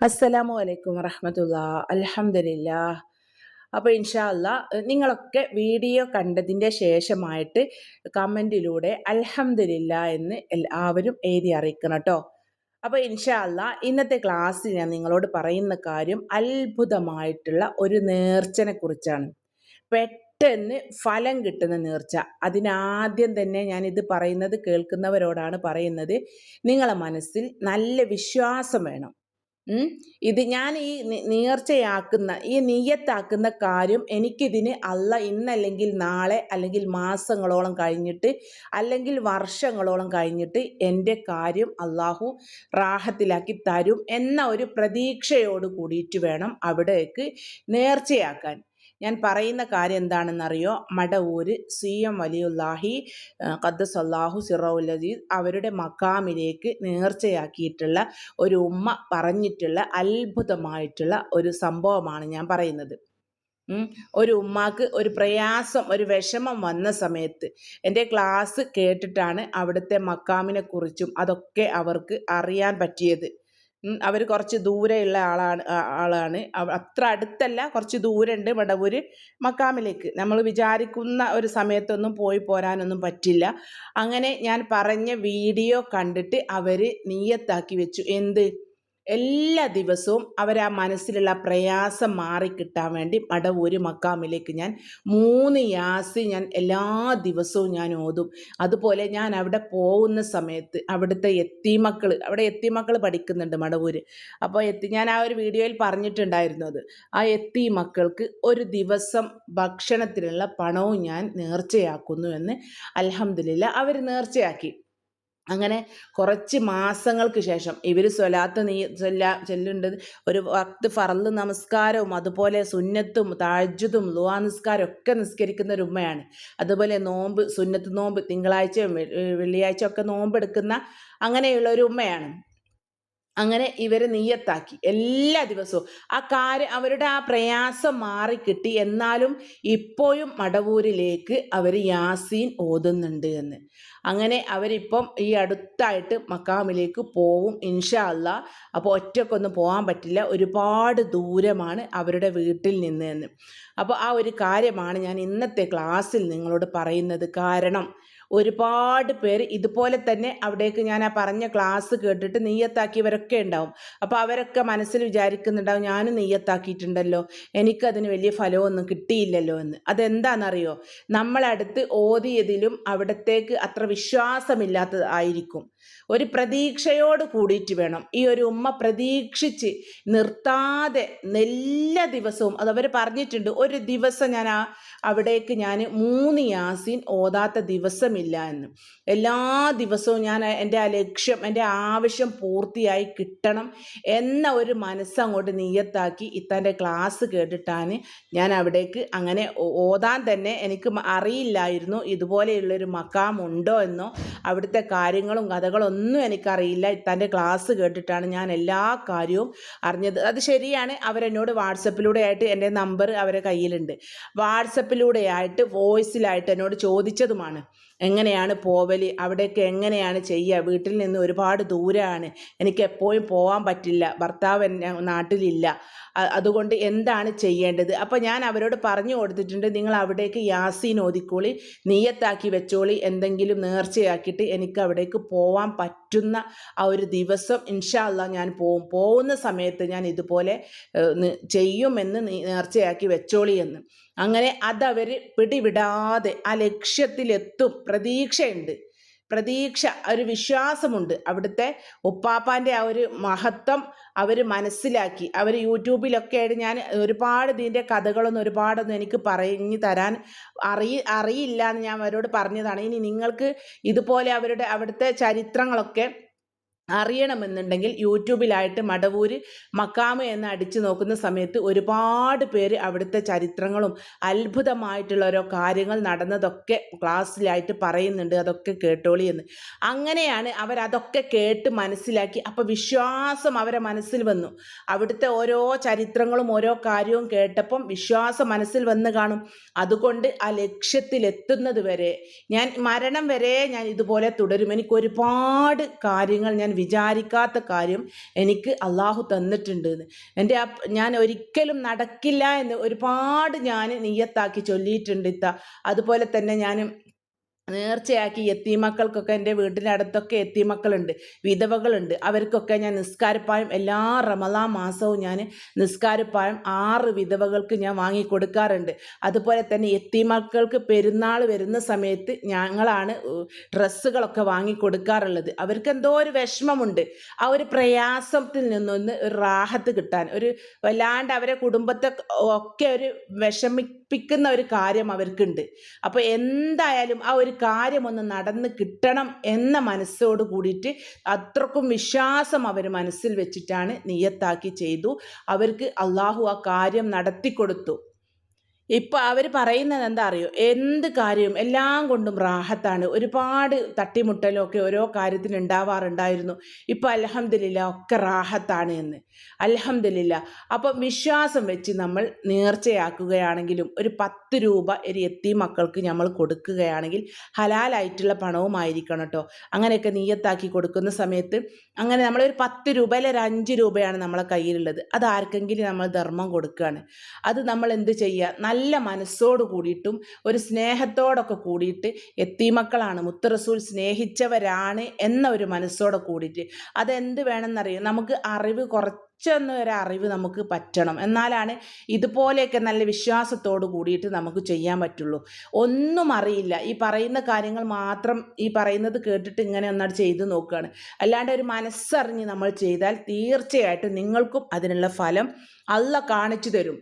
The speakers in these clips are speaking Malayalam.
അസ്സലാമു അലൈക്കും വറഹമത്തുള്ള. അലഹമില്ല അപ്പോൾ ഇൻഷാ അല്ല നിങ്ങളൊക്കെ വീഡിയോ കണ്ടതിന്റെ ശേഷമായിട്ട് കമന്റിലൂടെ അലഹമില്ല എന്ന് എല്ലാവരും എഴുതി അറിയിക്കണം കേട്ടോ അപ്പോൾ ഇൻഷാ അല്ല ഇന്നത്തെ ക്ലാസ്സിൽ ഞാൻ നിങ്ങളോട് പറയുന്ന കാര്യം അത്ഭുതമായിട്ടുള്ള ഒരു നേർച്ചനെ കുറിച്ചാണ്. പെട്ടെന്ന് ഫലം കിട്ടുന്ന നേർച്ച. അതിനാദ്യം തന്നെ ഞാൻ ഇത് പറയുന്നത് കേൾക്കുന്നവരോടാണ് പറയുന്നത്. നിങ്ങളെ മനസ്സിൽ നല്ല വിശ്വാസം വേണം. ഇത് ഞാൻ ഈ നേർച്ചയാക്കുന്ന ഈ നീയത്താക്കുന്ന കാര്യം എനിക്കിതിന് അല്ല ഇന്നല്ലെങ്കിൽ നാളെ അല്ലെങ്കിൽ മാസങ്ങളോളം കഴിഞ്ഞിട്ട് അല്ലെങ്കിൽ വർഷങ്ങളോളം കഴിഞ്ഞിട്ട് എന്റെ കാര്യം അള്ളാഹു റാഹത്തിലാക്കി തരും എന്ന ഒരു പ്രതീക്ഷയോട് കൂടിയിട്ട് വേണം അവിടേക്ക് നേർച്ചയാക്കാൻ. ഞാൻ പറയുന്ന കാര്യം എന്താണെന്നറിയോ? മടവൂര് സി എം വലിയുല്ലാഹി ഖദ്ദസല്ലാഹു സിറൗൽ അസീസ് അവരുടെ മക്കാമിലേക്ക് നേർച്ചയാക്കിയിട്ടുള്ള ഒരു ഉമ്മ പറഞ്ഞിട്ടുള്ള അത്ഭുതമായിട്ടുള്ള ഒരു സംഭവമാണ് ഞാൻ പറയുന്നത്. ഒരു ഉമ്മാക്ക് ഒരു പ്രയാസം ഒരു വിഷമം വന്ന സമയത്ത് എന്റെ ക്ലാസ് കേട്ടിട്ടാണ് അവിടുത്തെ മക്കാമിനെ കുറിച്ചും അതൊക്കെ അവർക്ക് അറിയാൻ പറ്റിയത്. അവർ കുറച്ച് ദൂരെയുള്ള ആളാണ് ആളാണ്. അത്ര അടുത്തല്ല കുറച്ച് ദൂരമുണ്ട് വടവൂര് മക്കാമിലേക്ക്. നമ്മൾ വിചാരിക്കുന്ന ഒരു സമയത്തൊന്നും പോയി പോരാനൊന്നും പറ്റില്ല. അങ്ങനെ ഞാൻ പറഞ്ഞ വീഡിയോ കണ്ടിട്ട് അവർ നീയത്താക്കി വെച്ചു. എന്ത്? എല്ലാ ദിവസവും അവർ ആ മനസ്സിലുള്ള പ്രയാസം മാറിക്കിട്ടാൻ വേണ്ടി മടവൂര് മക്കാമിലേക്ക് ഞാൻ മൂന്ന് യാസി ഞാൻ എല്ലാ ദിവസവും ഞാൻ ഓതും. അതുപോലെ ഞാൻ അവിടെ പോകുന്ന സമയത്ത് അവിടുത്തെ എത്തിമക്കൾ അവിടെ എത്തിമക്കൾ പഠിക്കുന്നുണ്ട് മടവൂര്. അപ്പോൾ എത്തി ഞാൻ ആ ഒരു വീഡിയോയിൽ പറഞ്ഞിട്ടുണ്ടായിരുന്നു അത്. ആ എത്തി മക്കൾക്ക് ഒരു ദിവസം ഭക്ഷണത്തിനുള്ള പണവും ഞാൻ നേർച്ചയാക്കുന്നു എന്ന് അലഹമില്ല അവർ നേർച്ചയാക്കി. അങ്ങനെ കുറച്ച് മാസങ്ങൾക്ക് ശേഷം ഇവർ സ്വലാത്ത് നീ ചൊല്ല ചൊല്ലുണ്ട് ഒരു വക്ത് ഫറൽ നമസ്കാരവും അതുപോലെ സുന്നത്തും താജ്ജുതും ലുവാ നിസ്കാരം ഒക്കെ നിസ്കരിക്കുന്ന ഒരു ഉമ്മയാണ്. അതുപോലെ നോമ്പ് സുന്നത്ത് നോമ്പ് തിങ്കളാഴ്ചയും വെള്ളിയാഴ്ച ഒക്കെ നോമ്പ് എടുക്കുന്ന അങ്ങനെയുള്ള ഒരു ഉമ്മയാണ്. അങ്ങനെ ഇവരെ നീയത്താക്കി എല്ലാ ദിവസവും. ആ കാര്യം അവരുടെ ആ പ്രയാസം മാറിക്കിട്ടി. എന്നാലും ഇപ്പോഴും മടവൂരിലേക്ക് അവർ യാസീൻ ഓതുന്നുണ്ട് എന്ന്. അങ്ങനെ അവരിപ്പം ഈ അടുത്തായിട്ട് മക്കാമിലേക്ക് പോവും ഇൻഷാ അല്ല അപ്പോൾ ഒറ്റക്കൊന്നും പോകാൻ പറ്റില്ല. ഒരുപാട് ദൂരമാണ് അവരുടെ വീട്ടിൽ നിന്ന് എന്ന്. അപ്പോൾ ആ ഒരു കാര്യമാണ് ഞാൻ ഇന്നത്തെ ക്ലാസ്സിൽ നിങ്ങളോട് പറയുന്നത്. കാരണം ഒരുപാട് പേര് ഇതുപോലെ തന്നെ അവിടേക്ക് ഞാൻ ആ പറഞ്ഞ ക്ലാസ് കേട്ടിട്ട് നെയ്യത്താക്കിയവരൊക്കെ ഉണ്ടാവും. അപ്പോൾ അവരൊക്കെ മനസ്സിൽ വിചാരിക്കുന്നുണ്ടാവും ഞാനും നെയ്യത്താക്കിയിട്ടുണ്ടല്ലോ. എനിക്കതിന് വലിയ ഫലമൊന്നും കിട്ടിയില്ലല്ലോ എന്ന്. അതെന്താണെന്നറിയോ? നമ്മളടുത്ത് ഓതിയതിലും അവിടത്തേക്ക് അത്ര വിശ്വാസമില്ലാത്തത് ആയിരിക്കും. ഒരു പ്രതീക്ഷയോട് കൂടിയിട്ട് വേണം. ഈ ഒരു ഉമ്മ പ്രതീക്ഷിച്ച് നിർത്താതെ എല്ലാ ദിവസവും അത് അവർ പറഞ്ഞിട്ടുണ്ട് ഒരു ദിവസം ഞാൻ ആ അവിടേക്ക് ഞാൻ മൂന്ന് യാസീൻ ഓതാത്ത ദിവസമില്ല എന്ന്. എല്ലാ ദിവസവും ഞാൻ എന്റെ ആ ലക്ഷ്യം എന്റെ ആവശ്യം പൂർത്തിയായി കിട്ടണം എന്ന ഒരു മനസ്സങ്ങോട്ട് നീയത്താക്കി ഇത്തന്റെ ക്ലാസ് കേട്ടിട്ടാണ് ഞാൻ അവിടേക്ക് അങ്ങനെ ഓതാൻ തന്നെ എനിക്ക് അറിയില്ലായിരുന്നു. ഇതുപോലെയുള്ളൊരു മക്കാം ഉണ്ടോ എന്നോ അവിടുത്തെ കാര്യങ്ങളും കഥകളും ഒന്നും എനിക്കറിയില്ല. ഇത്താന്റെ ക്ലാസ് കേട്ടിട്ടാണ് ഞാൻ എല്ലാ കാര്യവും അറിഞ്ഞത്. അത് ശരിയാണ്. അവരെന്നോട് വാട്സപ്പിലൂടെ ആയിട്ട് എന്റെ നമ്പർ അവരെ കയ്യിലുണ്ട്. വാട്സപ്പിലൂടെ ആയിട്ട് വോയിസിലായിട്ട് എന്നോട് ചോദിച്ചതുമാണ്. എങ്ങനെയാണ് പോവൽ? അവിടേക്ക് എങ്ങനെയാണ് ചെയ്യുക? വീട്ടിൽ നിന്ന് ഒരുപാട് ദൂരമാണ് എനിക്ക് എപ്പോഴും പോകാൻ പറ്റില്ല. ഭർത്താവ് എന്നെ നാട്ടിലില്ല. അതുകൊണ്ട് എന്താണ് ചെയ്യേണ്ടത്? അപ്പോൾ ഞാൻ അവരോട് പറഞ്ഞു കൊടുത്തിട്ടുണ്ട് നിങ്ങൾ അവിടേക്ക് യാസീൻ ഓതിക്കോളി നീയത്താക്കി വെച്ചോളി എന്തെങ്കിലും നേർച്ചയാക്കിയിട്ട് എനിക്ക് അവിടേക്ക് പോവാൻ പറ്റുന്ന ആ ഒരു ദിവസം ഇൻഷാല്ല ഞാൻ പോവും. പോകുന്ന സമയത്ത് ഞാൻ ഇതുപോലെ ചെയ്യുമെന്ന് നേർച്ചയാക്കി വെച്ചോളി എന്ന്. അങ്ങനെ അതവർ പിടിവിടാതെ ആ ലക്ഷ്യത്തിലെത്തും. പ്രതീക്ഷയുണ്ട്. പ്രതീക്ഷ ഒരു വിശ്വാസമുണ്ട്. അവിടുത്തെ ഉപ്പാപ്പാന്റെ ആ ഒരു മഹത്വം അവർ മനസ്സിലാക്കി. അവർ യൂട്യൂബിലൊക്കെ ആയിട്ട് ഞാൻ ഒരുപാട് ഇതിന്റെ കഥകളൊന്നും ഒരുപാടൊന്നും എനിക്ക് പറഞ്ഞു തരാൻ അറിയ അറിയില്ല എന്ന് ഞാൻ അവരോട് പറഞ്ഞതാണ്. ഇനി നിങ്ങൾക്ക് ഇതുപോലെ അവരുടെ അവിടുത്തെ ചരിത്രങ്ങളൊക്കെ അറിയണമെന്നുണ്ടെങ്കിൽ യൂട്യൂബിലായിട്ട് മടവൂര് മക്കാമ എന്ന് അടിച്ചു നോക്കുന്ന സമയത്ത് ഒരുപാട് പേര് അവിടുത്തെ ചരിത്രങ്ങളും അത്ഭുതമായിട്ടുള്ള ഓരോ കാര്യങ്ങൾ നടന്നതൊക്കെ ക്ലാസ്സിലായിട്ട് പറയുന്നുണ്ട് അതൊക്കെ കേട്ടോളി എന്ന്. അങ്ങനെയാണ് അവരതൊക്കെ കേട്ട് മനസ്സിലാക്കി അപ്പോൾ വിശ്വാസം അവരെ മനസ്സിൽ വന്നു. അവിടുത്തെ ഓരോ ചരിത്രങ്ങളും ഓരോ കാര്യവും കേട്ടപ്പം വിശ്വാസം മനസ്സിൽ വന്ന് കാണും. അതുകൊണ്ട് ആ ലക്ഷ്യത്തിലെത്തുന്നത് വരെ ഞാൻ മരണം വരെ ഞാൻ ഇതുപോലെ തുടരും. എനിക്ക് ഒരുപാട് കാര്യങ്ങൾ ഞാൻ വിചാരിക്കാത്ത കാര്യം എനിക്ക് അള്ളാഹു തന്നിട്ടുണ്ട് എന്ന് എന്റെ ആ ഞാൻ ഒരിക്കലും നടക്കില്ല എന്ന് ഒരുപാട് ഞാൻ നീയത്താക്കി ചൊല്ലിയിട്ടുണ്ട് ഇത്ത. അതുപോലെ തന്നെ ഞാൻ നേർച്ചയാക്കി എത്തിമക്കൾക്കൊക്കെ എന്റെ വീട്ടിന്റെ അടുത്തൊക്കെ എത്തിമക്കളുണ്ട് വിധവകളുണ്ട്. അവർക്കൊക്കെ ഞാൻ നിസ്കാരപ്പായം എല്ലാ റമലാ മാസവും ഞാൻ നിസ്കാരപ്പായം ആറ് വിധവകൾക്ക് ഞാൻ വാങ്ങി കൊടുക്കാറുണ്ട്. അതുപോലെ തന്നെ എത്തിമക്കൾക്ക് പെരുന്നാൾ വരുന്ന സമയത്ത് ഞങ്ങളാണ് ഡ്രസ്സുകളൊക്കെ വാങ്ങി കൊടുക്കാറുള്ളത്. അവർക്ക് എന്തോ ഒരു വിഷമമുണ്ട്. ആ ഒരു പ്രയാസത്തിൽ നിന്നൊന്ന് ഒരു റാഹത്ത് കിട്ടാൻ ഒരു വല്ലാണ്ട് അവരെ കുടുംബത്തെ ഒക്കെ ഒരു വിഷമിപ്പിക്കുന്ന ഒരു കാര്യം അവർക്കുണ്ട്. അപ്പോൾ എന്തായാലും ആ ഒരു കാര്യമൊന്ന് നടന്ന് കിട്ടണം എന്ന മനസ്സോട് കൂടിയിട്ട് അത്രക്കും വിശ്വാസം അവർ മനസ്സിൽ വെച്ചിട്ടാണ് നിയത്താക്കി ചെയ്തു. അവർക്ക് അള്ളാഹു ആ കാര്യം നടത്തി കൊടുത്തു ഇപ്പം അവർ പറയുന്നത് എന്താ അറിയോ? എന്ത് കാര്യവും എല്ലാം കൊണ്ടും റാഹത്താണ്. ഒരുപാട് തട്ടിമുട്ടലൊക്കെ ഓരോ കാര്യത്തിന് ഉണ്ടാവാറുണ്ടായിരുന്നു. ഇപ്പം അലഹമ്മദില്ല ഒക്കെ റാഹത്താണ് എന്ന്. അലഹമ്മദില്ല അപ്പം വിശ്വാസം വെച്ച് നമ്മൾ നേർച്ചയാക്കുകയാണെങ്കിലും ഒരു പത്ത് രൂപ ഒരു എത്തി മക്കൾക്ക് നമ്മൾ കൊടുക്കുകയാണെങ്കിൽ ഹലാലായിട്ടുള്ള പണവുമായിരിക്കണം കേട്ടോ. അങ്ങനെയൊക്കെ നീയത്താക്കി കൊടുക്കുന്ന സമയത്ത് അങ്ങനെ നമ്മളൊരു പത്ത് രൂപ അല്ലെങ്കിൽ ഒരു അഞ്ച് രൂപയാണ് നമ്മളെ കയ്യിലുള്ളത്. അത് ആർക്കെങ്കിലും നമ്മൾ ധർമ്മം കൊടുക്കുകയാണ്. അത് നമ്മൾ എന്ത് ചെയ്യുക? നല്ല മനസ്സോട് കൂടിയിട്ടും ഒരു സ്നേഹത്തോടൊക്കെ കൂടിയിട്ട് എത്തിമക്കളാണ് മുത്തറസൂൽ സ്നേഹിച്ചവരാണ് എന്ന ഒരു മനസ്സോടെ കൂടിയിട്ട് അതെന്ത് വേണമെന്നറിയാം? നമുക്ക് അറിവ് കുറച്ചൊന്നും ഒരു അറിവ് നമുക്ക് പറ്റണം. എന്നാലാണ് ഇതുപോലെയൊക്കെ നല്ല വിശ്വാസത്തോട് കൂടിയിട്ട് നമുക്ക് ചെയ്യാൻ പറ്റുള്ളൂ. ഒന്നും അറിയില്ല. ഈ പറയുന്ന കാര്യങ്ങൾ മാത്രം ഈ പറയുന്നത് കേട്ടിട്ട് ഇങ്ങനെ ഒന്നാട് ചെയ്ത് നോക്കുകയാണ് അല്ലാണ്ട് ഒരു മനസ്സറിഞ്ഞ് നമ്മൾ ചെയ്താൽ തീർച്ചയായിട്ടും നിങ്ങൾക്കും അതിനുള്ള ഫലം അല്ല കാണിച്ചു തരും.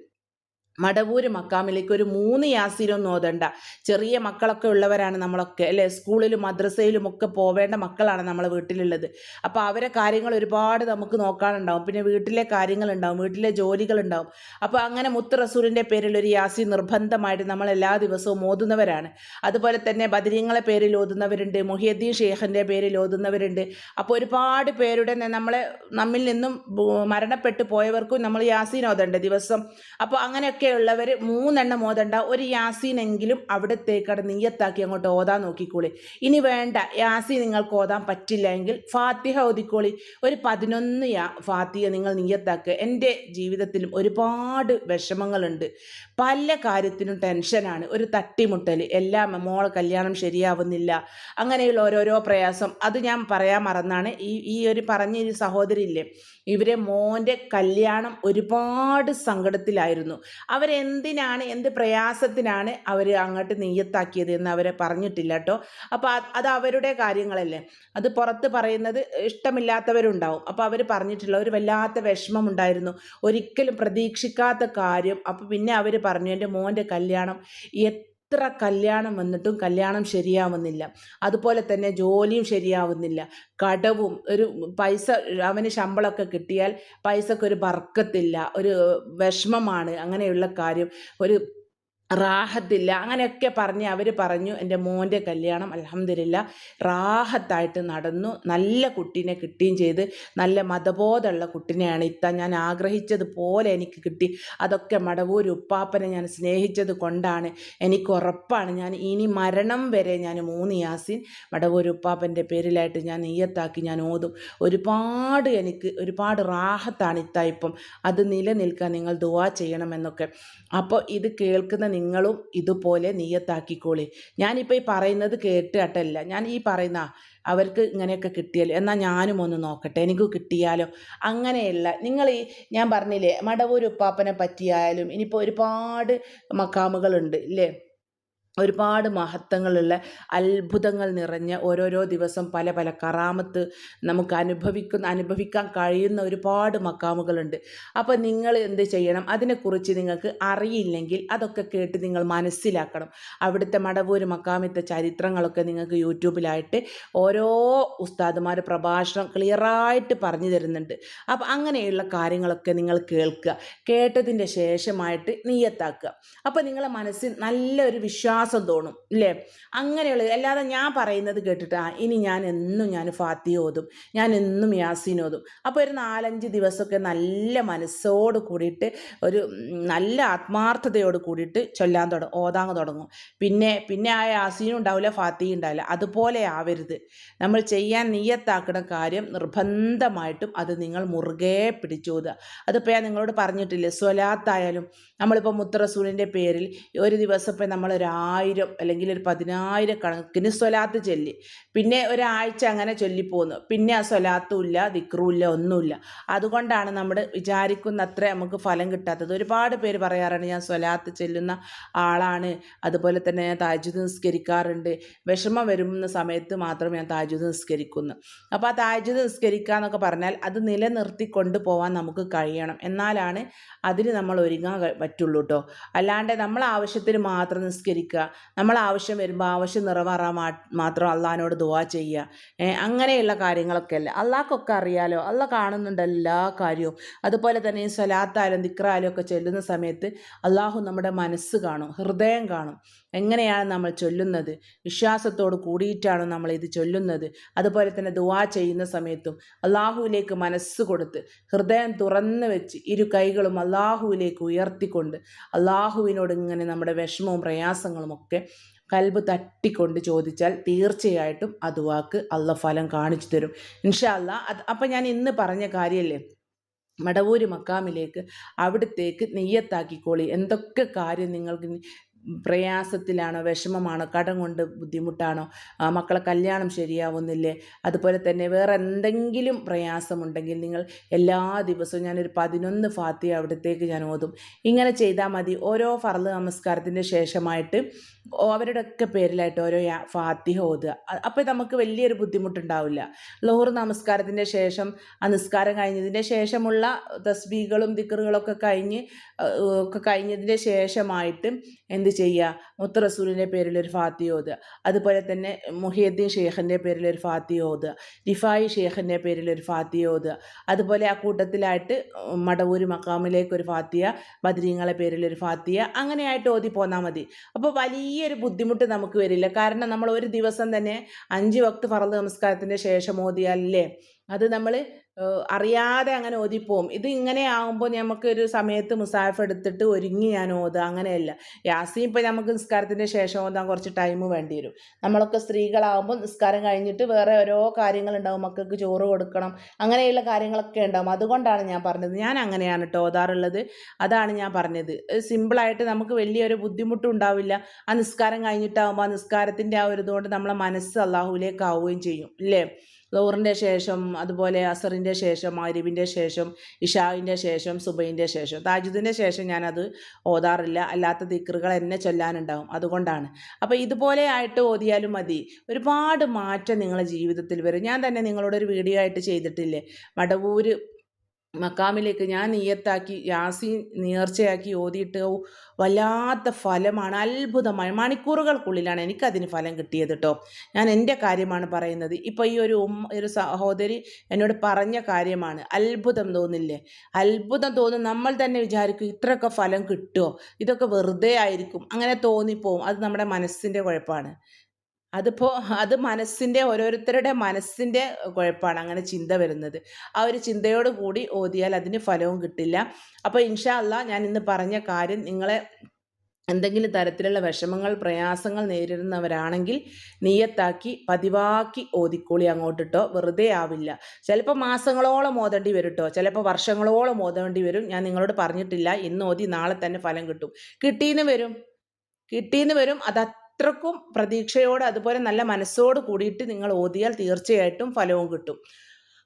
മടവൂര് മക്കാമിലേക്ക് ഒരു മൂന്ന് യാസീനൊന്നും ഓതണ്ട. ചെറിയ മക്കളൊക്കെ ഉള്ളവരാണ് നമ്മളൊക്കെ അല്ലേ? സ്കൂളിലും മദ്രസയിലും ഒക്കെ പോവേണ്ട മക്കളാണ് നമ്മളെ വീട്ടിലുള്ളത്. അപ്പോൾ അവരെ കാര്യങ്ങൾ ഒരുപാട് നമുക്ക് നോക്കാനുണ്ടാവും. പിന്നെ വീട്ടിലെ കാര്യങ്ങളുണ്ടാവും വീട്ടിലെ ജോലികളുണ്ടാവും. അപ്പോൾ അങ്ങനെ മുത്ത് റസൂലിന്റെ പേരിൽ ഒരു യാസി നിർബന്ധമായിട്ട് നമ്മൾ എല്ലാ ദിവസവും ഓതുന്നവരാണ്. അതുപോലെ തന്നെ ബദരീങ്ങളെ പേരിൽ ഓതുന്നവരുണ്ട് മുഹിയദ്ദീൻ ഷേഖിന്റെ പേരിൽ ഓതുന്നവരുണ്ട്. അപ്പോൾ ഒരുപാട് പേരുടെ നമ്മളെ നമ്മിൽ നിന്നും മരണപ്പെട്ടു പോയവർക്കും നമ്മൾ യാസീൻ ഓതണ്ട ദിവസം. അപ്പോൾ അങ്ങനെയൊക്കെ ഉള്ളവർ മൂന്നെണ്ണം ഓതണ്ട. ഒരു യാസീനെങ്കിലും അവിടത്തേക്കടെ നീയത്താക്കി അങ്ങോട്ട് ഓതാൻ നോക്കിക്കോളി. ഇനി വേണ്ട യാസി നിങ്ങൾക്ക് ഓതാൻ പറ്റില്ല എങ്കിൽ ഫാത്തിഹ ഓതിക്കോളി. ഒരു പതിനൊന്ന് യാ ഫാത്തിഹ നിങ്ങൾ നീയത്താക്കുക എന്റെ ജീവിതത്തിലും ഒരുപാട് വിഷമങ്ങളുണ്ട്. പല കാര്യത്തിനും ടെൻഷനാണ് ഒരു തട്ടിമുട്ടൽ. എല്ലാം മോളെ കല്യാണം ശരിയാവുന്നില്ല. അങ്ങനെയുള്ള ഓരോരോ പ്രയാസം. അത് ഞാൻ പറയാൻ മറന്നാണ്. ഈ ഈ ഒരു പറഞ്ഞ ഒരു സഹോദരി ഇല്ലേ ഇവരെ മോന്റെ കല്യാണം ഒരുപാട് സങ്കടത്തിലായിരുന്നു. അവരെന്തിനാണ് എന്ത് പ്രയാസത്തിനാണ് അവർ അങ്ങോട്ട് നെയ്യത്താക്കിയത് എന്ന് അവരെ പറഞ്ഞിട്ടില്ല കേട്ടോ. അപ്പോൾ അത് അവരുടെ കാര്യങ്ങളല്ലേ. അത് പുറത്ത് പറയുന്നത് ഇഷ്ടമില്ലാത്തവരുണ്ടാവും. അപ്പോൾ അവർ പറഞ്ഞിട്ടില്ല ഒരു വല്ലാത്ത വിഷമം ഉണ്ടായിരുന്നു ഒരിക്കലും പ്രതീക്ഷിക്കാത്ത കാര്യം. അപ്പോൾ പിന്നെ അവർ പറഞ്ഞു എന്റെ മോന്റെ കല്യാണം എത്ര കല്യാണം വന്നിട്ടും കല്യാണം ശരിയാവുന്നില്ല. അതുപോലെ തന്നെ ജോലിയും ശരിയാവുന്നില്ല. കടവും ഒരു പൈസ അവന് ശമ്പളമൊക്കെ കിട്ടിയാൽ പൈസക്കൊരു ബർക്കത്തില്ല ഒരു വിഷമമാണ് അങ്ങനെയുള്ള കാര്യം. ഒരു റാഹത്തില്ല. അങ്ങനെയൊക്കെ പറഞ്ഞ് അവർ പറഞ്ഞു എന്റെ മോന്റെ കല്യാണം അലഹമ്മദില്ല റാഹത്തായിട്ട് നടന്നു. നല്ല കുട്ടീനെ കിട്ടുകയും ചെയ്ത്. നല്ല മതബോധമുള്ള കുട്ടിനെയാണ്. ഇത്ത ഞാൻ ആഗ്രഹിച്ചതുപോലെ എനിക്ക് കിട്ടി. അതൊക്കെ മടവൂർ ഉപ്പാപ്പനെ ഞാൻ സ്നേഹിച്ചത് കൊണ്ടാണ്. എനിക്ക് ഉറപ്പാണ്. ഞാൻ ഇനി മരണം വരെ ഞാൻ മൂന്ന് യാസിൻ മടവൂർ ഉപ്പാപ്പന്റെ പേരിലായിട്ട് ഞാൻ നെയ്യത്താക്കി ഞാൻ ഓതും. ഒരുപാട് എനിക്ക് ഒരുപാട് റാഹത്താണ് ഇത്ത ഇപ്പം. അത് നിലനിൽക്കാൻ നിങ്ങൾ ദുവാ ചെയ്യണമെന്നൊക്കെ അപ്പോൾ ഇത് കേൾക്കുന്ന നിങ്ങളും ഇതുപോലെ നീയത്താക്കിക്കോളി ഞാനിപ്പോൾ ഈ പറയുന്നത് കേട്ടിട്ടല്ല. ഞാൻ ഈ പറയുന്ന അവർക്ക് ഇങ്ങനെയൊക്കെ കിട്ടിയല്ലോ എന്നാൽ ഞാനും ഒന്ന് നോക്കട്ടെ എനിക്ക് കിട്ടിയാലോ? അങ്ങനെയല്ല. നിങ്ങൾ ഈ ഞാൻ പറഞ്ഞില്ലേ മടവൂർ ഉപ്പാപ്പനെ പറ്റിയായാലും ഇനിയിപ്പോൾ ഒരുപാട് മക്കാമുകളുണ്ട് ഇല്ലേ? ഒരുപാട് മഹത്വങ്ങളുള്ള അത്ഭുതങ്ങൾ നിറഞ്ഞ ഓരോരോ ദിവസം പല പല കറാമത്ത് നമുക്ക് അനുഭവിക്കുന്ന അനുഭവിക്കാൻ കഴിയുന്ന ഒരുപാട് മക്കാമുകളുണ്ട്. അപ്പോൾ നിങ്ങൾ എന്ത് ചെയ്യണം? അതിനെക്കുറിച്ച് നിങ്ങൾക്ക് അറിയില്ലെങ്കിൽ അതൊക്കെ കേട്ട് നിങ്ങൾ മനസ്സിലാക്കണം. അവിടുത്തെ മടവൂര് മക്കാമിത്തെ ചരിത്രങ്ങളൊക്കെ നിങ്ങൾക്ക് യൂട്യൂബിലായിട്ട് ഓരോ ഉസ്താദുമാർ പ്രഭാഷണം ക്ലിയറായിട്ട് പറഞ്ഞു തരുന്നുണ്ട്. അപ്പോൾ അങ്ങനെയുള്ള കാര്യങ്ങളൊക്കെ നിങ്ങൾ കേൾക്കുക. കേട്ടതിന്റെ ശേഷമായിട്ട് നീയത്താക്കുക. അപ്പോൾ നിങ്ങളെ മനസ്സിൽ നല്ലൊരു വിശ്വാസം പ്രയാസം തോന്നും ഇല്ലേ? അങ്ങനെയുള്ള അല്ലാതെ ഞാൻ പറയുന്നത് കേട്ടിട്ട് ഇനി ഞാൻ എന്നും ഞാൻ ഫാത്തി ഓതും ഞാൻ എന്നും യാസീൻ ഓതും. അപ്പോൾ ഒരു നാലഞ്ച് ദിവസമൊക്കെ നല്ല മനസ്സോട് കൂടിയിട്ട് ഒരു നല്ല ആത്മാർത്ഥതയോട് കൂടിയിട്ട് ചൊല്ലാൻ തുടങ്ങും ഓതാൻ തുടങ്ങും. പിന്നെ പിന്നെ ആ യാസീനും ഉണ്ടാവില്ല ഫാത്തിയും ഉണ്ടാവില്ല. അതുപോലെ ആവരുത്. നമ്മൾ ചെയ്യാൻ നീയത്താക്കുന്ന കാര്യം നിർബന്ധമായിട്ടും അത് നിങ്ങൾ മുറുകെ പിടിച്ചോതുക അതിപ്പോൾ ഞാൻ നിങ്ങളോട് പറഞ്ഞിട്ടില്ലേ സ്വലാത്തായാലും നമ്മളിപ്പോൾ മുത്തറസൂലിന്റെ പേരിൽ ഒരു ദിവസം ഇപ്പം നമ്മളൊരായിരം അല്ലെങ്കിൽ ഒരു പതിനായിരം കണക്കിന് സ്വലാത്ത് ചൊല്ലി. പിന്നെ ഒരാഴ്ച അങ്ങനെ ചൊല്ലിപ്പോന്നു. പിന്നെ ആ സ്വലാത്തും ഇല്ല ദിക്റും ഇല്ല ഒന്നുമില്ല അതുകൊണ്ടാണ് നമ്മൾ വിചാരിക്കുന്ന അത്ര നമുക്ക് ഫലം കിട്ടാത്തത്. ഒരുപാട് പേര് പറയാറുണ്ട് ഞാൻ സ്വലാത്ത് ചെല്ലുന്ന ആളാണ്. അതുപോലെ തന്നെ ഞാൻ താജുദ് നിസ്കരിക്കാറുണ്ട്. വിഷമം വരുന്ന സമയത്ത് മാത്രം ഞാൻ താജുദ് നിസ്കരിക്കുന്നു. അപ്പോൾ ആ താജുദ് നിസ്കരിക്കുക എന്നൊക്കെ പറഞ്ഞാൽ അത് നിലനിർത്തി കൊണ്ടുപോകാൻ നമുക്ക് കഴിയണം. എന്നാലാണ് അതിന് നമ്മൾ ഒരുങ്ങാൻ പറ്റുള്ളൂ കേട്ടോ അല്ലാണ്ട് നമ്മൾ ആവശ്യത്തിന് മാത്രം നിസ്കരിക്കുക. നമ്മൾ ആവശ്യം വരുമ്പോൾ ആവശ്യം നിറവേറാൻ മാത്രം അള്ളഹാനോട് ദുവാ ചെയ്യുക അങ്ങനെയുള്ള കാര്യങ്ങളൊക്കെ അല്ലേ അള്ളാഹ്ക്കൊക്കെ അറിയാലോ. അള്ളാഹ് കാണുന്നുണ്ട് എല്ലാ കാര്യവും. അതുപോലെ തന്നെ ഈ സ്വലാത്തായാലും ദിക്റായാലും ഒക്കെ ചെല്ലുന്ന സമയത്ത് അള്ളാഹു നമ്മുടെ മനസ്സ് കാണും ഹൃദയം കാണും. എങ്ങനെയാണ് നമ്മൾ ചൊല്ലുന്നത്? വിശ്വാസത്തോട് കൂടിയിട്ടാണ് നമ്മൾ ഇത് ചൊല്ലുന്നത്? അതുപോലെ തന്നെ ദുവാ ചെയ്യുന്ന സമയത്തും അള്ളാഹുവിലേക്ക് മനസ്സ് കൊടുത്ത് ഹൃദയം തുറന്ന് വെച്ച് ഇരു കൈകളും അള്ളാഹുവിലേക്ക് ഉയർത്തിക്കൊണ്ട് അള്ളാഹുവിനോട് ഇങ്ങനെ നമ്മുടെ വിഷമവും പ്രയാസങ്ങളും ഒക്കെ കൽബ് തട്ടിക്കൊണ്ട് ചോദിച്ചാൽ തീർച്ചയായിട്ടും ആ ദുവാക്ക് അള്ള ഫലം കാണിച്ചു തരും. ഇൻഷല്ല അത് അപ്പം ഞാൻ ഇന്ന് പറഞ്ഞ കാര്യമല്ലേ? മടവൂര് മക്കാമിലേക്ക് അവിടത്തേക്ക് നെയ്യത്താക്കിക്കോളി. എന്തൊക്കെ കാര്യം നിങ്ങൾക്ക് പ്രയാസത്തിലാണോ വിഷമമാണോ കടം കൊണ്ട് ബുദ്ധിമുട്ടാണോ മക്കളെ കല്യാണം ശരിയാവുന്നില്ലേ? അതുപോലെ തന്നെ വേറെ എന്തെങ്കിലും പ്രയാസമുണ്ടെങ്കിൽ നിങ്ങൾ എല്ലാ ദിവസവും ഞാനൊരു പതിനൊന്ന് ഫാത്തി അവിടത്തേക്ക് ഞാൻ ഓതും. ഇങ്ങനെ ചെയ്താൽ മതി. ഓരോ ഫർദ് നമസ്കാരത്തിന്റെ ശേഷമായിട്ട് അവരുടെയൊക്കെ പേരിലായിട്ട് ഓരോ ഫാത്തിഹ ഓതുക. അപ്പോൾ നമുക്ക് വലിയൊരു ബുദ്ധിമുട്ടുണ്ടാവില്ല. ലോഹർ നമസ്കാരത്തിന്റെ ശേഷം ആ നിസ്കാരം കഴിഞ്ഞതിന്റെ ശേഷമുള്ള തസ്ബീകളും ദിക്കറുകളൊക്കെ കഴിഞ്ഞ് ഒക്കെ കഴിഞ്ഞതിന്റെ ശേഷമായിട്ട് എന്ത് ചെയ്യുക. മുത്ത റസൂലിന്റെ പേരിൽ ഒരു ഫാത്തി ഓതുക. അതുപോലെ തന്നെ മുഹിയദ്ദീൻ ഷേഖിന്റെ പേരിൽ ഒരു ഫാത്തി ഓതുക. ഡിഫായി ഷേഖിന്റെ പേരിൽ ഒരു ഫാത്തി ഓതുക. അതുപോലെ ആ കൂട്ടത്തിലായിട്ട് മടവൂര് മക്കാമിലേക്ക് ഒരു ഫാത്തിയ ബദ്രീങ്ങളെ പേരിൽ ഒരു ഫാത്തിയ അങ്ങനെയായിട്ട് ഓതി പോന്നാൽ മതി. അപ്പോൾ വലിയൊരു ബുദ്ധിമുട്ട് നമുക്ക് വരില്ല. കാരണം നമ്മൾ ഒരു ദിവസം തന്നെ അഞ്ച് വക്ത് ഫറദ് നമസ്കാരത്തിന്റെ ശേഷം ഓതിയാലല്ലേ? അത് നമ്മൾ അറിയാതെ അങ്ങനെ ഓതിപ്പോവും. ഇത് ഇങ്ങനെ ആകുമ്പോൾ നമുക്കൊരു സമയത്ത് മുസാഫ് എടുത്തിട്ട് ഒരുങ്ങി ഞാൻ ഓതുക അങ്ങനെയല്ല. യാസീൻ ഇപ്പോൾ നമുക്ക് നിസ്കാരത്തിന്റെ ശേഷം ഓതാൻ കുറച്ച് ടൈം വേണ്ടി വരും. നമ്മളൊക്കെ സ്ത്രീകളാകുമ്പോൾ നിസ്കാരം കഴിഞ്ഞിട്ട് വേറെ ഓരോ കാര്യങ്ങളുണ്ടാവും. മക്കൾക്ക് ചോറ് കൊടുക്കണം അങ്ങനെയുള്ള കാര്യങ്ങളൊക്കെ ഉണ്ടാവും. അതുകൊണ്ടാണ് ഞാൻ പറഞ്ഞത്. ഞാൻ അങ്ങനെയാണ് കേട്ടോ ഓതാറുള്ളത്. അതാണ് ഞാൻ പറഞ്ഞത്. സിമ്പിളായിട്ട് നമുക്ക് വലിയൊരു ബുദ്ധിമുട്ടും ഉണ്ടാവില്ല. ആ നിസ്കാരം കഴിഞ്ഞിട്ടാകുമ്പോൾ ആ നിസ്കാരത്തിന്റെ ആ ഒരു ഇതുകൊണ്ട് നമ്മളെ മനസ്സ് അള്ളാഹുവിലേക്ക് ആവുകയും ചെയ്യും. ഇല്ലേ? ലോറിന്റെ ശേഷം അതുപോലെ അസറിന്റെ ശേഷം മരിവിന്റെ ശേഷം ഇഷാവിന്റെ ശേഷം സുബൈന്റെ ശേഷം താജുദിന്റെ ശേഷം ഞാനത് ഓതാറില്ല. അല്ലാത്ത ദിക്റുകൾ എന്നെ ചൊല്ലാനുണ്ടാവും. അതുകൊണ്ടാണ്. അപ്പോൾ ഇതുപോലെ ആയിട്ട് ഓതിയാലും മതി. ഒരുപാട് മാറ്റം നിങ്ങളുടെ ജീവിതത്തിൽ വരും. ഞാൻ തന്നെ നിങ്ങളോടൊരു വീഡിയോ ആയിട്ട് ചെയ്തിട്ടില്ലേ? മടവൂര് മക്കാമിലേക്ക് ഞാൻ നീയത്താക്കി യാസീൻ നേർച്ചയാക്കി ഓതിയിട്ട് വല്ലാത്ത ഫലമാണ് അത്ഭുതമായി മണിക്കൂറുകൾക്കുള്ളിലാണ് എനിക്കതിന് ഫലം കിട്ടിയത് കേട്ടോ ഞാൻ എന്റെ കാര്യമാണ് പറയുന്നത്. ഇപ്പോൾ ഈ ഒരു ഉമ്മ ഒരു സഹോദരി എന്നോട് പറഞ്ഞ കാര്യമാണ്. അത്ഭുതം തോന്നില്ലേ? അത്ഭുതം തോന്നും നമ്മൾ തന്നെ വിചാരിക്കും ഇത്രയൊക്കെ ഫലം കിട്ടുമോ ഇതൊക്കെ വെറുതെ ആയിരിക്കും. അങ്ങനെ തോന്നിപ്പോവും. അത് നമ്മുടെ മനസ്സിന്റെ കുഴപ്പമാണ്. അതിപ്പോൾ അത് മനസ്സിന്റെ ഓരോരുത്തരുടെ മനസ്സിന്റെ കുഴപ്പമാണ് അങ്ങനെ ചിന്ത വരുന്നത്. ആ ഒരു ചിന്തയോട് കൂടി ഓതിയാൽ അതിന് ഫലവും കിട്ടില്ല. അപ്പോൾ ഇൻഷാ അല്ല ഞാൻ ഇന്ന് പറഞ്ഞ കാര്യം നിങ്ങളെ എന്തെങ്കിലും തരത്തിലുള്ള വിഷമങ്ങൾ പ്രയാസങ്ങൾ നേരിടുന്നവരാണെങ്കിൽ നീയത്താക്കി പതിവാക്കി ഓതിക്കോളി അങ്ങോട്ടിട്ടോ. വെറുതെ ആവില്ല. ചിലപ്പോൾ മാസങ്ങളോളം ഓതേണ്ടി വരും കേട്ടോ ചിലപ്പോൾ വർഷങ്ങളോളം ഓതേണ്ടി വരും. ഞാൻ നിങ്ങളോട് പറഞ്ഞിട്ടില്ല. ഇന്ന് ഓതി നാളെ തന്നെ ഫലം കിട്ടും. കിട്ടിയെന്ന് വരും. കിട്ടിയെന്ന് വരും. അത് അത്രക്കും പ്രതീക്ഷയോടെ അതുപോലെ നല്ല മനസ്സോട് കൂടിയിട്ട് നിങ്ങൾ ഓതിയാൽ തീർച്ചയായിട്ടും ഫലവും കിട്ടും.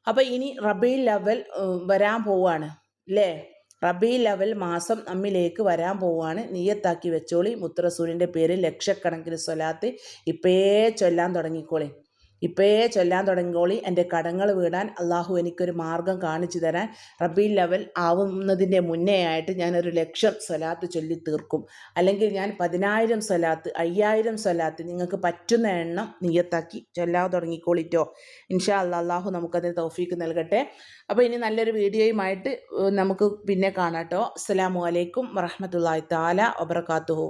അപ്പോൾ ഇനി റബി ലെവൽ വരാൻ പോവാണ് അല്ലേ റബി ലെവൽ മാസം നമ്മിലേക്ക് വരാൻ പോവാണ്. നീയത്താക്കി വെച്ചോളി. മുത്തറസൂലിന്റെ പേര് ലക്ഷക്കണക്കിന് സ്വലാത്ത് ഇപ്പേ ചൊല്ലാൻ തുടങ്ങിക്കോളി. ഇപ്പോഴേ ചൊല്ലാൻ തുടങ്ങിക്കോളി. എന്റെ കടങ്ങൾ വീടാൻ അള്ളാഹു എനിക്കൊരു മാർഗം കാണിച്ചു തരാൻ. റബി ലെവൽ ആവുന്നതിന്റെ മുന്നേ ആയിട്ട് ഞാനൊരു ലക്ഷം സ്വലാത്ത് ചൊല്ലി തീർക്കും. അല്ലെങ്കിൽ ഞാൻ പതിനായിരം സ്വലാത്ത് അയ്യായിരം സ്വലാത്ത് നിങ്ങൾക്ക് പറ്റുന്ന എണ്ണം നീയത്താക്കി ചൊല്ലാൻ തുടങ്ങിക്കോളിറ്റോ ഇൻഷാ അല്ലാ അള്ളാഹു നമുക്കതിന് തൗഫീക്ക് നൽകട്ടെ. അപ്പോൾ ഇനി നല്ലൊരു വീഡിയോയുമായിട്ട് നമുക്ക് പിന്നെ കാണാം കേട്ടോ. അസ്സാം വലൈക്കും വറഹമത്തല്ലാ താല വബർക്കാത്തുഹു